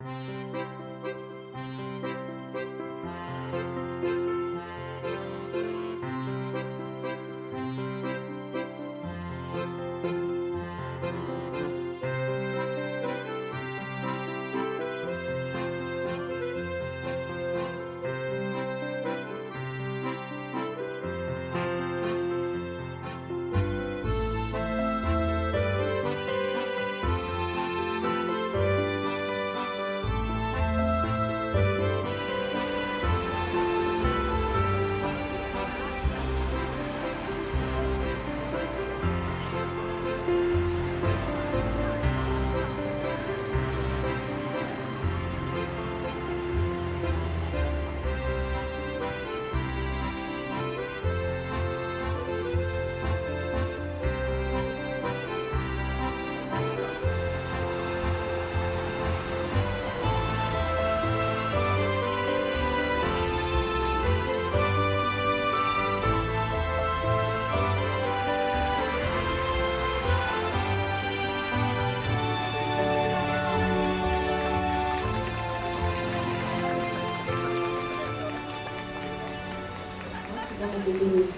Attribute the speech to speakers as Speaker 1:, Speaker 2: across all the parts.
Speaker 1: Domu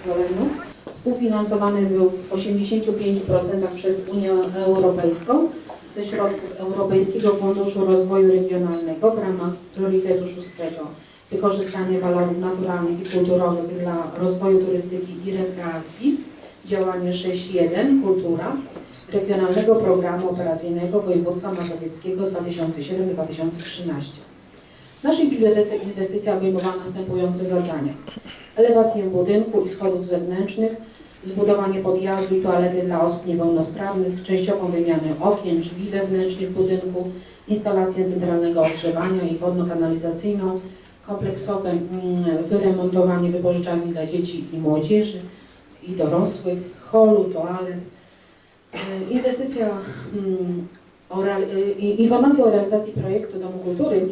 Speaker 1: Woleniu. Współfinansowany był w 85% przez Unię Europejską ze środków Europejskiego Funduszu Rozwoju Regionalnego w ramach priorytetu szóstego wykorzystanie walorów naturalnych i kulturowych dla rozwoju turystyki i rekreacji, działanie 6.1 Kultura Regionalnego Programu Operacyjnego Województwa Mazowieckiego 2007-2013. W naszej bibliotece inwestycja obejmowała następujące zadania. Elewację budynku i schodów zewnętrznych, zbudowanie podjazdu i toalety dla osób niepełnosprawnych, częściową wymianę okien, drzwi wewnętrznych budynku, instalację centralnego ogrzewania i wodno-kanalizacyjną, kompleksowe mm, wyremontowanie wypożyczalni dla dzieci i młodzieży i dorosłych, holu, toalet. E, Inwestycja, mm, o e, i- informacje o realizacji projektu Domu Kultury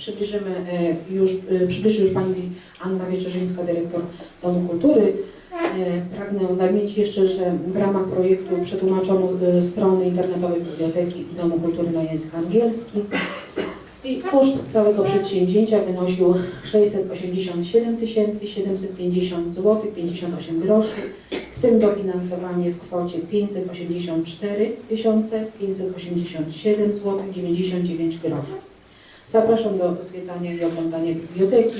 Speaker 1: przybliżymy e, już, e, przybliży już Pani Anna Wieczerzyńska, dyrektor Domu Kultury. E, Pragnę nadmienić jeszcze, że w ramach projektu przetłumaczono strony internetowej Biblioteki Domu Kultury na język angielski. I koszt całego przedsięwzięcia wynosił 687 750 zł 58 groszy, w tym dofinansowanie w kwocie 584 587 zł 99 groszy. Zapraszam do zwiedzania i oglądania biblioteki,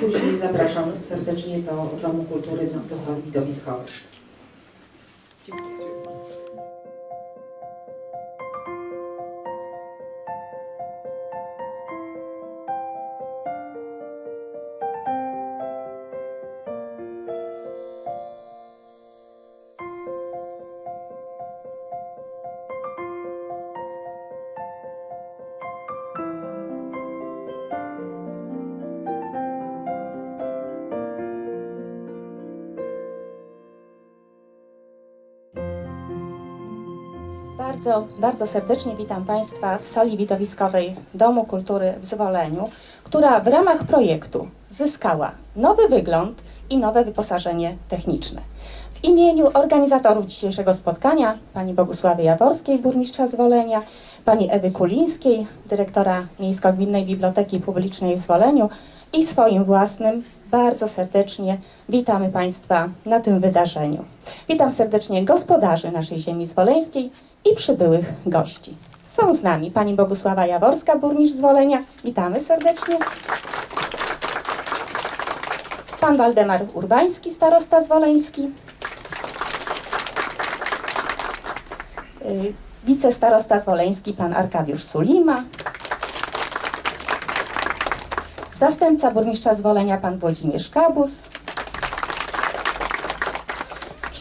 Speaker 1: później zapraszam serdecznie do Domu Kultury, do, do sali widowiskowej.
Speaker 2: Bardzo, bardzo serdecznie witam Państwa w sali widowiskowej Domu Kultury w Zwoleniu, która w ramach projektu zyskała nowy wygląd i nowe wyposażenie techniczne. W imieniu organizatorów dzisiejszego spotkania, pani Bogusławy Jaworskiej, burmistrza Zwolenia, pani Ewy Kulińskiej, dyrektora Miejsko-Gminnej Biblioteki Publicznej w Zwoleniu i swoim własnym bardzo serdecznie witamy Państwa na tym wydarzeniu. Witam serdecznie gospodarzy naszej ziemi zwoleńskiej i przybyłych gości. Są z nami pani Bogusława Jaworska, burmistrz Zwolenia. Witamy serdecznie. Pan Waldemar Urbański, starosta zwoleński. Y, Wicestarosta zwoleński, pan Arkadiusz Sulima. Zastępca burmistrza Zwolenia, pan Włodzimierz Kabus.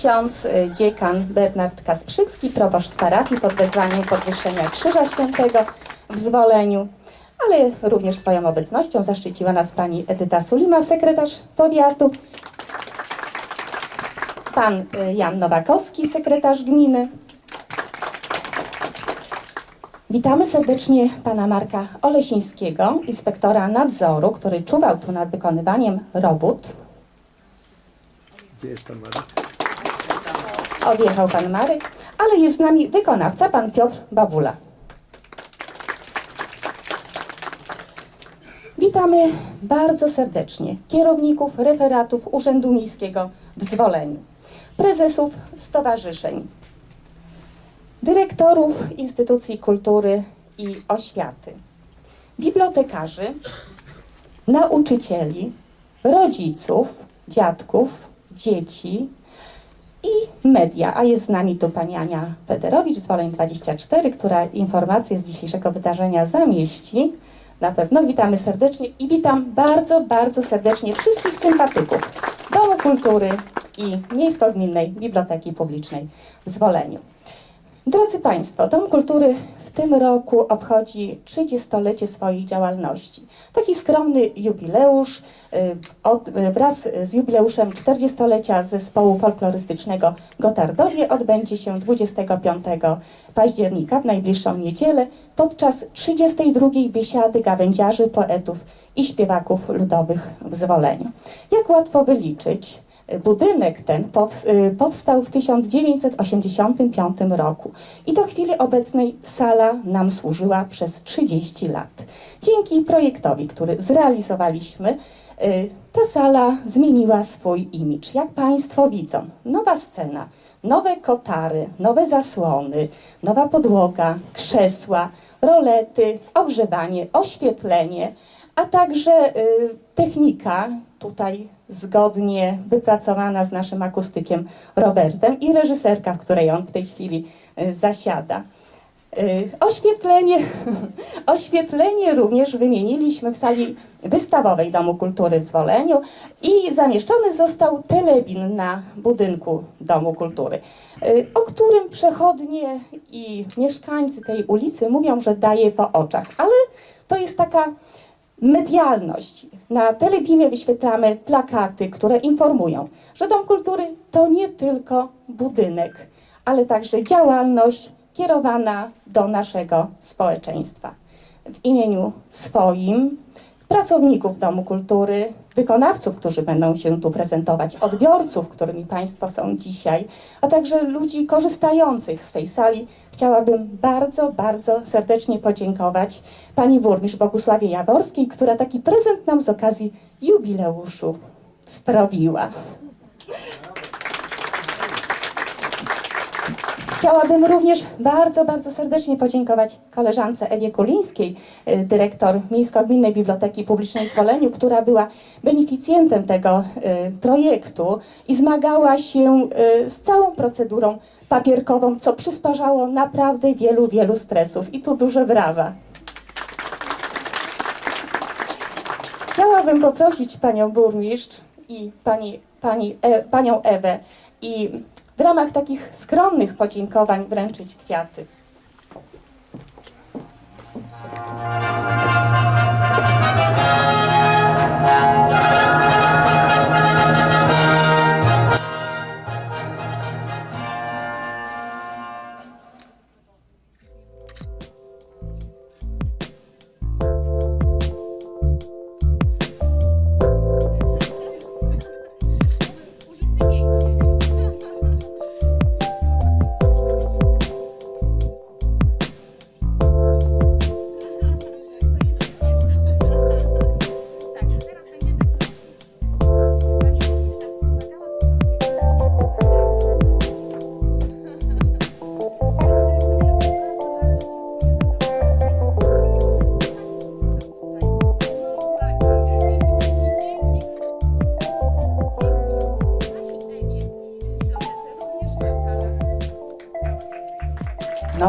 Speaker 2: Ksiądz y, dziekan Bernard Kasprzycki, proboszcz z parafii pod wezwaniem podwyższenia Krzyża Świętego w Zwoleniu, ale również swoją obecnością zaszczyciła nas pani Edyta Sulima, sekretarz powiatu, pan y, Jan Nowakowski, sekretarz gminy. Witamy serdecznie pana Marka Olesińskiego, inspektora nadzoru, który czuwał tu nad wykonywaniem robót.
Speaker 3: Gdzie jest pan Marek?
Speaker 2: Odjechał pan Marek, ale jest z nami wykonawca, pan Piotr Babula. Witamy bardzo serdecznie kierowników referatów Urzędu Miejskiego w Zwoleniu, prezesów stowarzyszeń, dyrektorów instytucji kultury i oświaty, bibliotekarzy, nauczycieli, rodziców, dziadków, dzieci i media. A jest z nami tu pani Ania Federowicz z Woleń 24, która informacje z dzisiejszego wydarzenia zamieści. Na pewno witamy serdecznie i witam bardzo, bardzo serdecznie wszystkich sympatyków Domu Kultury i Miejsko-Gminnej Biblioteki Publicznej w Zwoleniu. Drodzy Państwo, Dom Kultury tym roku obchodzi 30-lecie swojej działalności. Taki skromny jubileusz y, od, y, wraz z jubileuszem 40-lecia zespołu folklorystycznego Gotardowie odbędzie się 25 października w najbliższą niedzielę podczas 32. Biesiady gawędziarzy, poetów i śpiewaków ludowych w Zwoleniu. Jak łatwo wyliczyć, Budynek ten y, powstał w 1985 roku i do chwili obecnej sala nam służyła przez 30 lat. Dzięki projektowi, który zrealizowaliśmy, y, ta sala zmieniła swój imidż. Jak Państwo widzą, nowa scena, nowe kotary, nowe zasłony, nowa podłoga, krzesła, rolety, ogrzewanie, oświetlenie, a także y, technika tutaj zgodnie wypracowana z naszym akustykiem Robertem i reżyserka, w której on w tej chwili y, zasiada. Y, Oświetlenie, oświetlenie również wymieniliśmy w sali wystawowej Domu Kultury w Zwoleniu i zamieszczony został telebin na budynku Domu Kultury, o którym przechodnie i mieszkańcy tej ulicy mówią, że daje po oczach, ale to jest taka medialność. Na telebimie wyświetlamy plakaty, które informują, że Dom Kultury to nie tylko budynek, ale także działalność kierowana do naszego społeczeństwa. W imieniu swoim, pracowników Domu Kultury, wykonawców, którzy będą się tu prezentować, odbiorców, którymi Państwo są dzisiaj, a także ludzi korzystających z tej sali, chciałabym bardzo, bardzo serdecznie podziękować Pani Burmistrz Bogusławie Jaworskiej, która taki prezent nam z okazji jubileuszu sprawiła. Chciałabym również bardzo, bardzo serdecznie podziękować koleżance Ewie Kulińskiej, y, dyrektor Miejsko-Gminnej Biblioteki Publicznej w Zwoleniu, która była beneficjentem tego y, projektu i zmagała się y, z całą procedurą papierkową, co przysparzało naprawdę wielu, wielu stresów. I tu duże brawa. Chciałabym poprosić panią burmistrz i pani, pani, e, panią Ewę i w ramach takich skromnych podziękowań wręczyć kwiaty.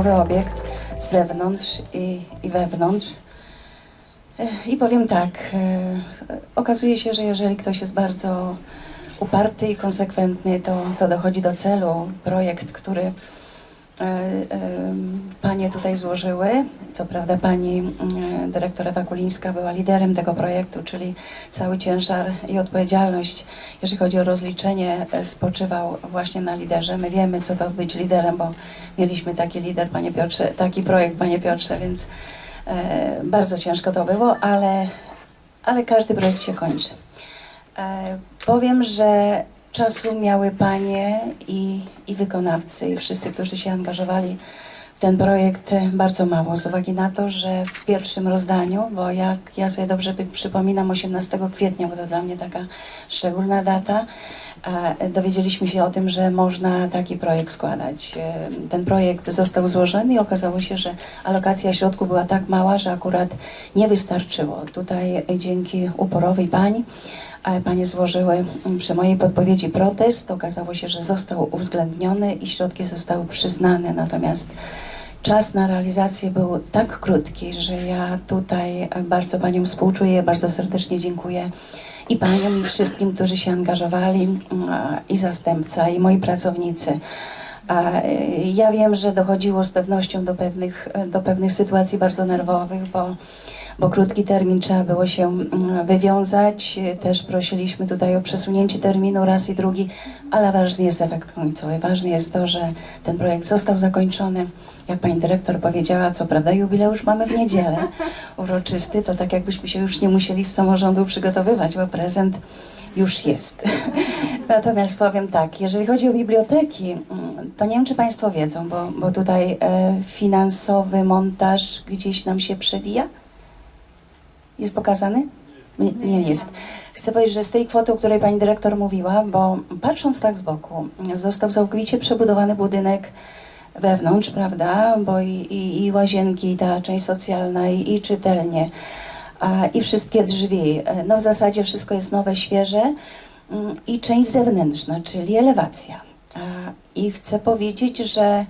Speaker 4: Nowy obiekt z zewnątrz i, i wewnątrz. Ech, I powiem tak, e, okazuje się, że jeżeli ktoś jest bardzo uparty i konsekwentny, to, to dochodzi do celu. Projekt, który e, e, panie tutaj złożyły, co prawda pani mm, dyrektor Ewa Kulińska była liderem tego projektu, czyli cały ciężar i odpowiedzialność, jeżeli chodzi o rozliczenie, e, spoczywał właśnie na liderze. My wiemy, co to być liderem, bo mieliśmy taki lider, panie Piotrze, taki projekt, panie Piotrze, więc e, bardzo ciężko to było, ale, ale każdy projekt się kończy. E, powiem, że czasu miały panie i, i wykonawcy, i wszyscy, którzy się angażowali w ten projekt e, bardzo mało, z uwagi na to, że w pierwszym rozdaniu, bo jak ja sobie dobrze przypominam 18 kwietnia, bo to dla mnie taka szczególna data, e, dowiedzieliśmy się o tym, że można taki projekt składać. E, Ten projekt został złożony i okazało się, że alokacja środków była tak mała, że akurat nie wystarczyło. Tutaj dzięki uporowi pań Panie złożyły mm, przy mojej podpowiedzi protest. Okazało się, że został uwzględniony i środki zostały przyznane. Natomiast czas na realizację był tak krótki, że ja tutaj bardzo Paniom współczuję, bardzo serdecznie dziękuję i Paniom, i wszystkim, którzy się angażowali, mm, i zastępca, i moi pracownicy. Ja wiem, że dochodziło z pewnością do pewnych, do pewnych sytuacji bardzo nerwowych, bo bo krótki termin trzeba było się mm, wywiązać. Też prosiliśmy tutaj o przesunięcie terminu raz i drugi, ale ważny jest efekt końcowy. Ważne jest to, że ten projekt został zakończony. Jak pani dyrektor powiedziała, co prawda jubileusz mamy w niedzielę uroczysty, to tak jakbyśmy się już nie musieli z samorządu przygotowywać, bo prezent już jest. Natomiast powiem tak, jeżeli chodzi o biblioteki, mm, to nie wiem, czy Państwo wiedzą, bo, bo tutaj e, finansowy montaż gdzieś nam się przewija. Jest pokazany? Nie, nie jest. Chcę powiedzieć, że z tej kwoty, o której pani dyrektor mówiła, bo patrząc tak z boku, został całkowicie przebudowany budynek wewnątrz, prawda? Bo i, i, i łazienki, i ta część socjalna, i, i czytelnie, a, i wszystkie drzwi. No w zasadzie wszystko jest nowe, świeże. Mm, I część zewnętrzna, czyli elewacja. I chcę powiedzieć, że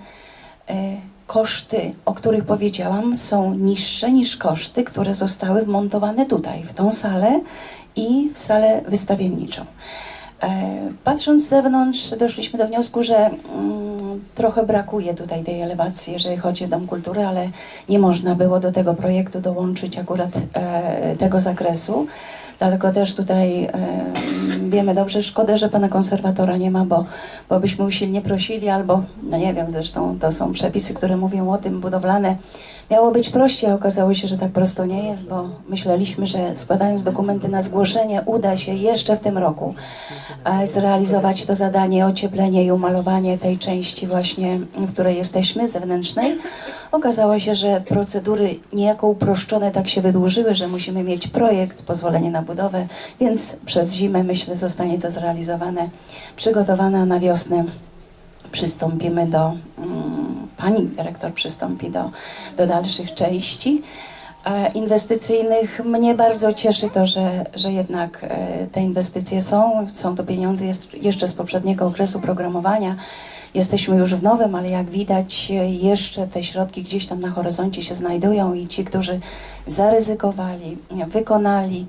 Speaker 4: e, koszty, o których powiedziałam, są niższe niż koszty, które zostały wmontowane tutaj, w tą salę i w salę wystawienniczą. E, Patrząc z zewnątrz, doszliśmy do wniosku, że mm, trochę brakuje tutaj tej elewacji, jeżeli chodzi o Dom Kultury, ale nie można było do tego projektu dołączyć akurat e, tego zakresu. Dlatego też tutaj e, wiemy dobrze, szkoda, że pana konserwatora nie ma, bo, bo byśmy usilnie prosili, albo, no nie wiem, zresztą to są przepisy, które mówią o tym, budowlane. Miało być prościej, a okazało się, że tak prosto nie jest, bo myśleliśmy, że składając dokumenty na zgłoszenie uda się jeszcze w tym roku e, zrealizować to zadanie ocieplenie i umalowanie tej części właśnie, w której jesteśmy, zewnętrznej. Okazało się, że procedury niejako uproszczone tak się wydłużyły, że musimy mieć projekt, pozwolenie na budowę, więc przez zimę myślę zostanie to zrealizowane, przygotowane a na wiosnę przystąpimy do, mm, pani dyrektor przystąpi do, do dalszych części e, inwestycyjnych. Mnie bardzo cieszy to, że, że jednak e, te inwestycje są. Są to pieniądze jeszcze z poprzedniego okresu programowania. Jesteśmy już w nowym, ale jak widać, e, jeszcze te środki gdzieś tam na horyzoncie się znajdują i ci, którzy zaryzykowali, wykonali,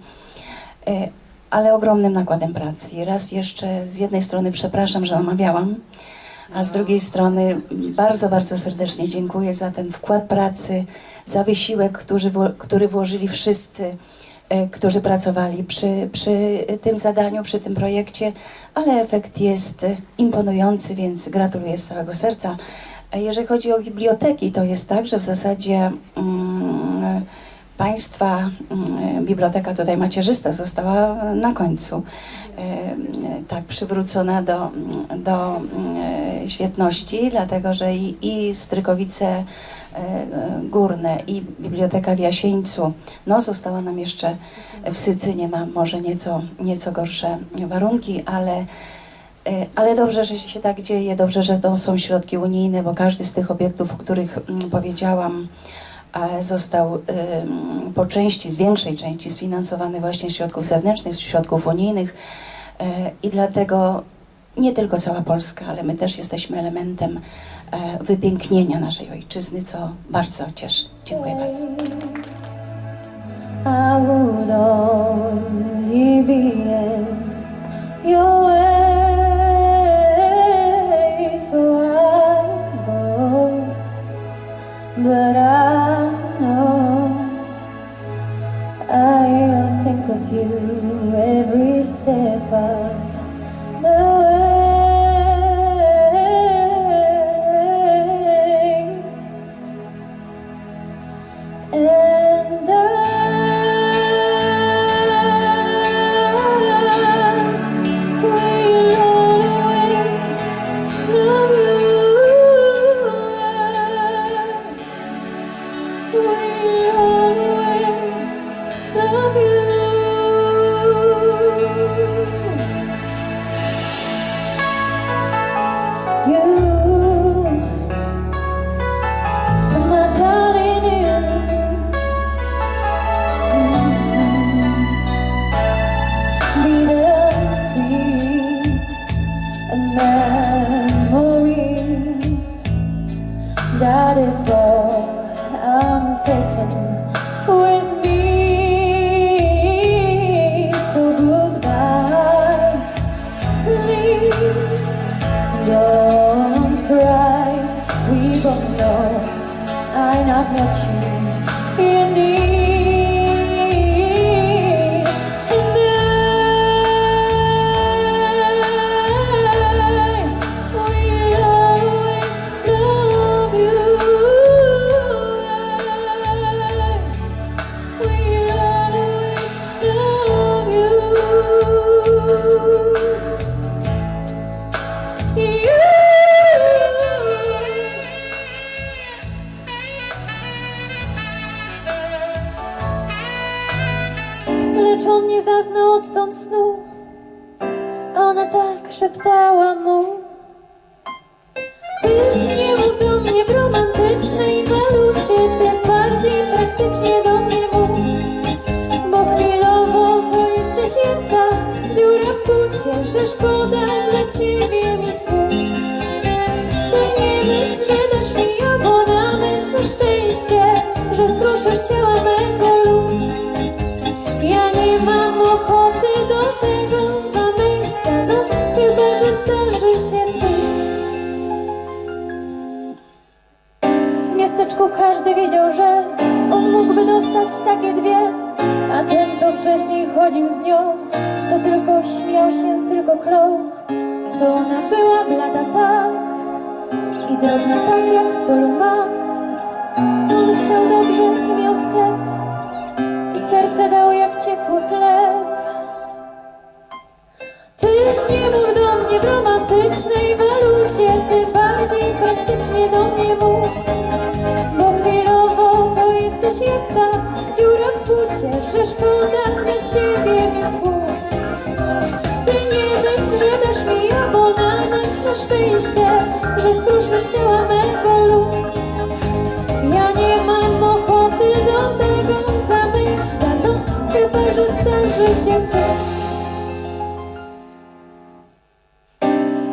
Speaker 4: ale ogromnym nakładem pracy. Raz jeszcze z jednej strony przepraszam, że namawiałam, a z drugiej strony bardzo, bardzo serdecznie dziękuję za ten wkład pracy, za wysiłek, który, który włożyli wszyscy, e, którzy pracowali przy, przy tym zadaniu, przy tym projekcie, ale efekt jest imponujący, więc gratuluję z całego serca. E, Jeżeli chodzi o biblioteki, to jest tak, że w zasadzie mm, Państwa mm, biblioteka tutaj macierzysta została na końcu tak przywrócona do, do świetności, dlatego że i, i Strykowice Górne i Biblioteka w Jasieńcu, no została nam jeszcze w Sycynie, ma może nieco, nieco gorsze warunki, ale Ale dobrze, że się tak dzieje, dobrze, że to są środki unijne, bo każdy z tych obiektów, o których mm, powiedziałam, został po części, z większej części sfinansowany właśnie z środków zewnętrznych, z środków unijnych E, i dlatego nie tylko cała Polska, ale my też jesteśmy elementem e, wypięknienia naszej ojczyzny, co bardzo cieszy. Dziękuję bardzo.
Speaker 5: I would only be in your way, But I know. I'll think of you every step of the bucie, że szkoda dla ciebie mi słów. Ty nie myśl, że dasz mi abonament na szczęście, że skruszysz ciała mego lud. Ja nie mam ochoty do tego zamyścia, no chyba, że zdarzy się cud. W miasteczku każdy wiedział, że on mógłby dostać takie dwie, a ten, co wcześniej chodził z nią, tylko śmiał się, tylko klął, co ona była blada tak i drobna tak jak w polu mak. On chciał dobrze i miał sklep i serce dał jak ciepły chleb. Ty nie mów do mnie w romantycznej walucie, ty bardziej praktycznie do mnie mów. Bo chwilowo to jesteś jak ta dziura w bucie, że szkoda dla ciebie mi słów. Ty nie myśl, że dasz mi abonament na szczęście, że skruszysz ciała mego lud. Ja nie mam ochoty do tego zamyścia, no chyba, że zdarzy się cud.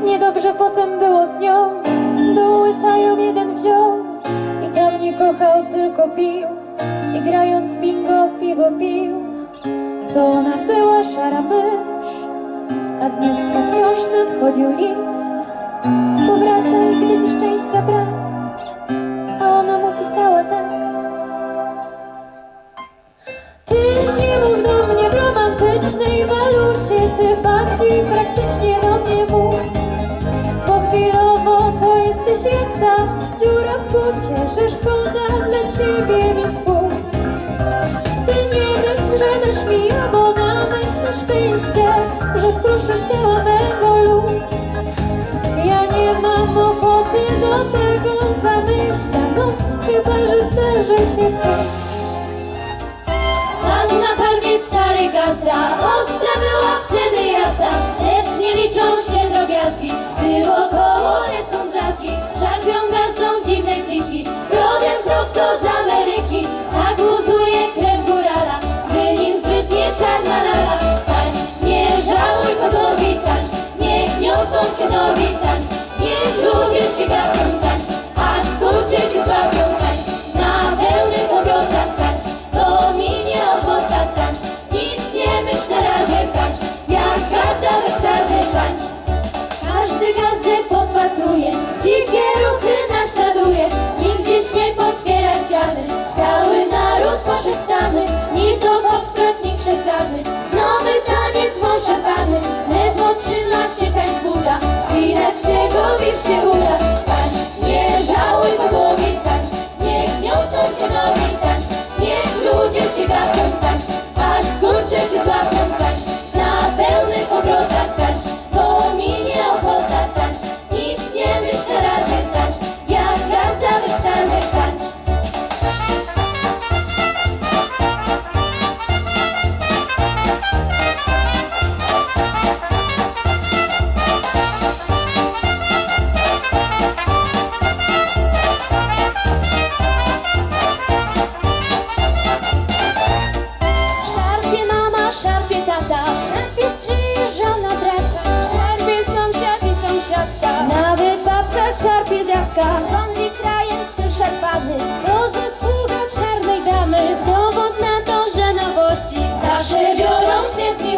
Speaker 5: Niedobrze potem było z nią, do łysa ją jeden wziął i tam nie kochał, tylko pił i grając bingo piwo pił. Co ona była szara mysz, a z miastka wciąż nadchodził list. Powracaj, gdy ci szczęścia brak, a ona mu pisała tak. Ty nie mów do mnie w romantycznej walucie, ty bardziej praktycznie do mnie mów. Bo chwilowo to jesteś jak ta dziura w bucie, że szkoda dla ciebie mi słów. Ty nie myśl, że dasz mi szczęście, że skruszysz ciała mego lud. Ja nie mam ochoty do tego zamyścia, no chyba, że zdarzy się coś.
Speaker 6: Padł na parkiet stary gazda Ostra była wtedy jazda Lecz nie liczą się drobiazgi Gdy wokoło lecą drzazgi Szarpią gazdą dziwne kliki Rodem prosto z cię nogi Tańcz, niech ludzie się gapią trzyma się tańcula, widać z tego wir się uda,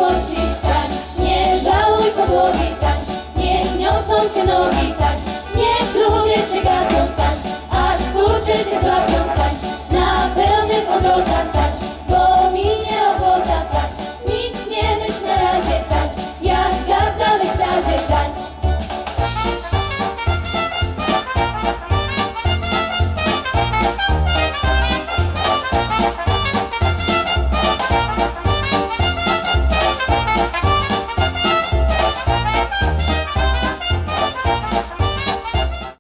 Speaker 6: miłości. Nie żałuj podłogi, tańcz, niech niosą cię nogi, tańcz,